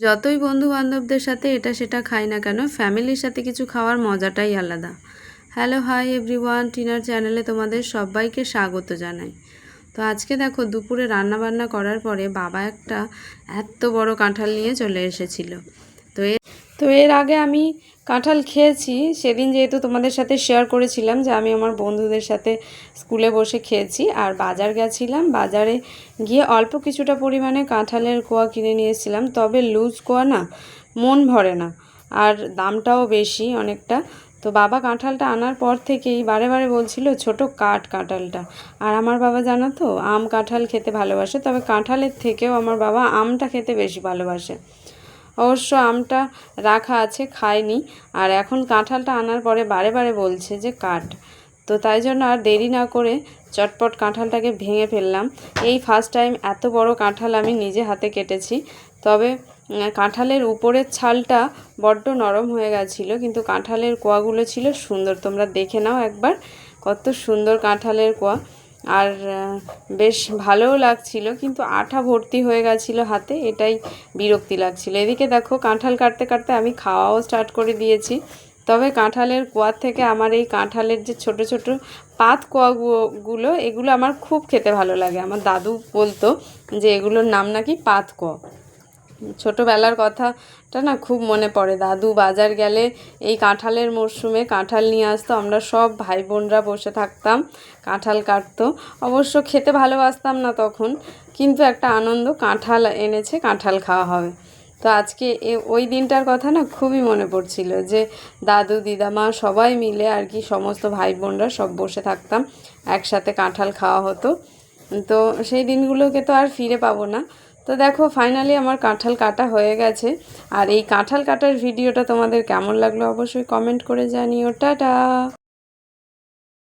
যতই বন্ধু বান্ধবদের সাথে এটা সেটা খাই না কেন, ফ্যামিলির সাথে কিছু খাওয়ার মজাটাই আলাদা। হ্যালো হাই এভরিওয়ান টিনার চ্যানেলে তোমাদের সবাইকে স্বাগত জানাই। তো আজকে দেখো, দুপুরে রান্না বান্না করার পরে বাবা একটা এত বড় কাঁঠাল নিয়ে চলে এসেছিল। তো এর তো এর আগে আমি কাঁঠাল খেয়েছি। সেদিন যেহেতু তোমাদের সাথে শেয়ার করেছিলাম যে আমি আমার বন্ধুদের সাথে স্কুলে বসে খেয়েছি আর বাজার গেছিলাম। বাজারে গিয়ে অল্প কিছুটা পরিমাণে কাঁঠালের কোয়া কিনে নিয়েছিলাম তবে লুজ কোয়া না, মন ভরে না আর দামটাও বেশি অনেকটা। তো বাবা কাঁঠালটা আনার পর থেকেই বারে বারে বলছিল, ছোট কাঠ কাঁঠালটা। আর আমার বাবা জানো তো, আম কাঁঠাল খেতে ভালোবাসে। তবে কাঁঠালের থেকেও আমার বাবা আমটা খেতে বেশি ভালোবাসে। অবশ্য আমটা রাখা আছে খায়নি আর এখন কাঁঠালটা আনার পরে বারে বারে বলছে যে কাট। তো তাই জন্য আর দেরি না করে চটপট কাঁঠালটাকে ভেঙে ফেললাম। এই ফার্স্ট টাইম এত বড় কাঁঠাল আমি নিজে হাতে কেটেছি। তবে কাঁঠালের উপরের ছালটা বড্ড নরম হয়ে গেছিল, কিন্তু কাঁঠালের কোয়াগুলো ছিল সুন্দর। তোমরা দেখে নাও একবার কত সুন্দর কাঁঠালের কোয়া। আর বেশ ভালোও লাগছিল, কিন্তু আঠা ভর্তি হয়ে গেছিল হাতে, এটাই বিরক্তি লাগছিল। এদিকে দেখো, কাঁঠাল কাটতে কাটতে আমি খাওয়াও স্টার্ট করে দিয়েছি। তবে কাঁঠালের কোয়ার থেকে আমার এই কাঁঠালের যে ছোট ছোট পাত কোয়াগুলো, এগুলো আমার খুব খেতে ভালো লাগে। আমার দাদু বলতো যে, এগুলোর নাম নাকি পাত কোয়া? ছোটোবেলার কথাটা না খুব মনে পড়ে। দাদু বাজার গেলে এই কাঁঠালের মরশুমে কাঁঠাল নিয়ে আসতো। আমরা সব ভাই বোনরা বসে থাকতাম, কাঁঠাল কাটতো। অবশ্য খেতে ভালোবাসতাম না তখন, কিন্তু একটা আনন্দ, কাঁঠাল এনেছে, কাঁঠাল খাওয়া হবে। তো আজকে এ, ওই দিনটার কথা না খুবই মনে পড়ছিল যে, দাদু, দিদামা সবাই মিলে আর কি সমস্ত ভাই বোনরা সব বসে থাকতাম, একসাথে কাঁঠাল খাওয়া হতো। তো সেই দিনগুলোকে তো আর ফিরে পাবো না। তো দেখো ফাইনালি আমার কাঁঠাল কাটা হয়ে গেছে। আর এই কাঁঠাল কাটার ভিডিওটা তোমাদের কেমন লাগল অবশ্যই কমেন্ট করে জানিও। টাটা!